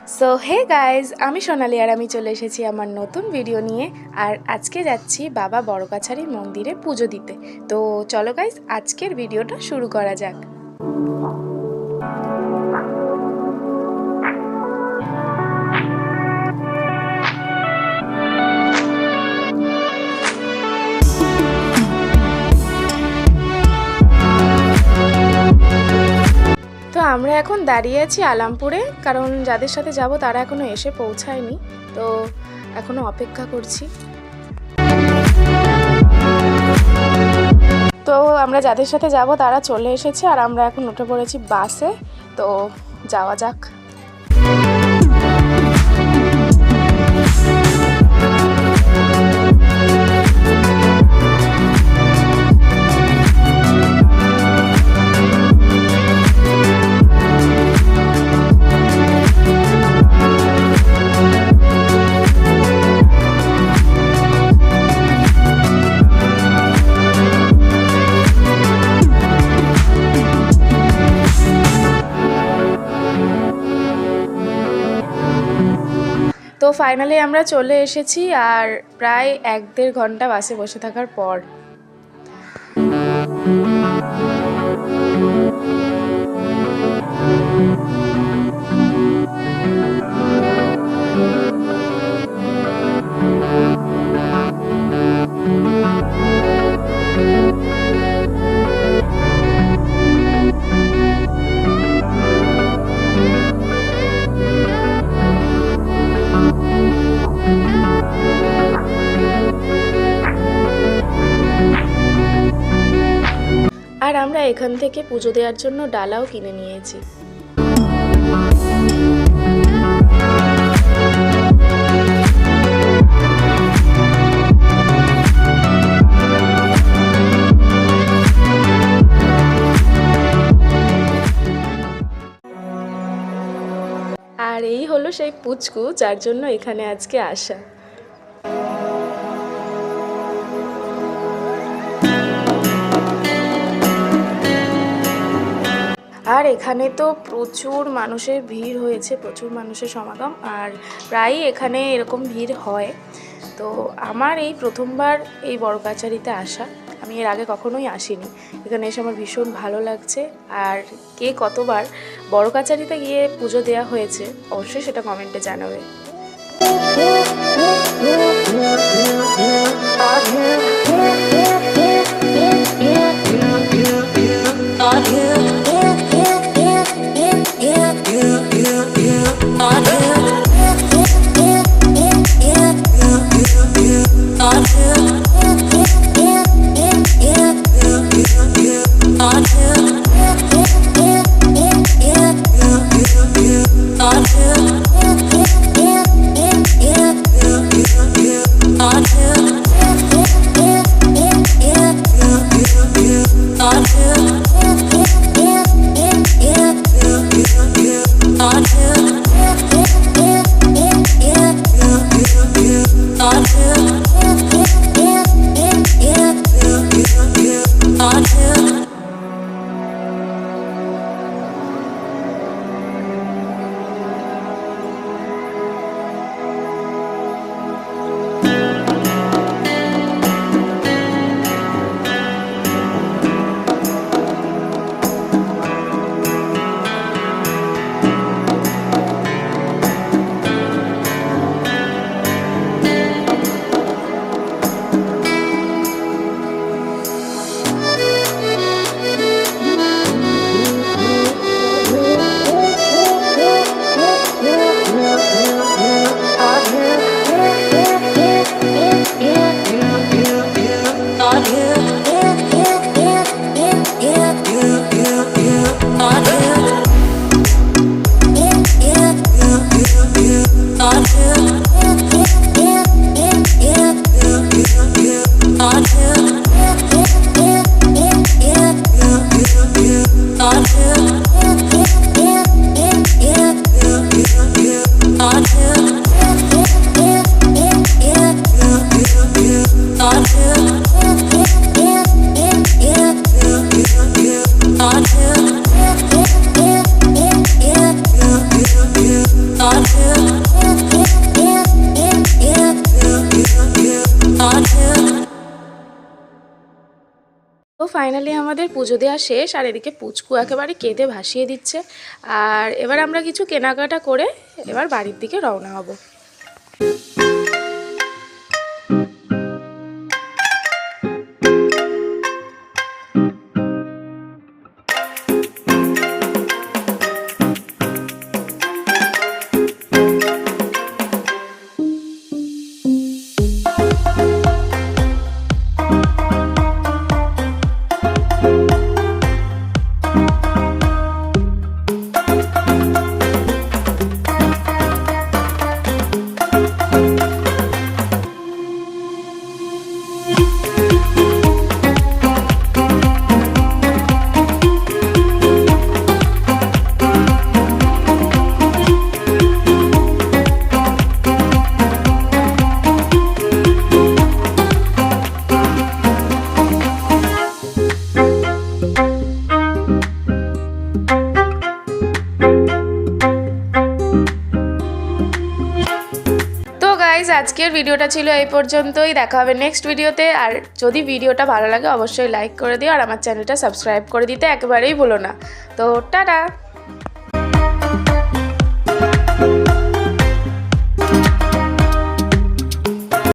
So hey guys আমি সোনালি আর আমি চলে এসেছি আমার নতুন ভিডিও নিয়ে। আর আজকে যাচ্ছি বাবা বড়কাছারি মন্দিরে পুজো দিতে। তো চলো গাইজ আজকের ভিডিওটা শুরু করা যাক। আমরা এখন দাঁড়িয়ে আছি আলামপুরে, কারণ যাদের সাথে যাব তারা এখনও এসে পৌঁছায়নি, তো এখনও অপেক্ষা করছি। তো আমরা যাদের সাথে যাব তারা চলে এসেছে আর আমরা এখন উঠে পড়েছি বাসে, তো যাওয়া যাক। তো ফাইনালি আমরা চলে এসেছি আর প্রায় এক দেড় ঘণ্টা বাসে বসে থাকার পর। আমরা এখান থেকে পুজো দেওয়ার জন্য ডালাও কিনে নিয়েছি। আর এই হলো সেই পুচকু, যার জন্য এখানে আজকে আসা। আর এখানে তো প্রচুর মানুষের ভিড় হয়েছে, প্রচুর মানুষের সমাগম আর প্রায়ই এখানে এরকম ভিড় হয়। তো আমার এই প্রথমবার এই বড় কাছারিতে আসা, আমি এর আগে কখনোই আসিনি। এখানে এসে আমার ভীষণ ভালো লাগছে আর কে কতবার বড় কাছারিতে গিয়ে পুজো দেওয়া হয়েছে অবশ্যই সেটা কমেন্টে জানাবে। true. ফাইনালি আমাদের পুজো দেওয়া শেষ, আর এদিকে পুচকু একেবারে কেঁদে ভাসিয়ে দিচ্ছে। আর এবার আমরা কিছু কেনাকাটা করে এবার বাড়ির দিকে রওনা হব। আজকের ভিডিওটা ছিল এই পর্যন্তই। দেখা হবে নেক্সট ভিডিওতে আর যদি ভিডিওটা ভালো লাগে, অবশ্যই লাইক করে দিও। আর আমার চ্যানেলটা সাবস্ক্রাইব করে দিতে একেবারেই ভুলো না। তো টাটা!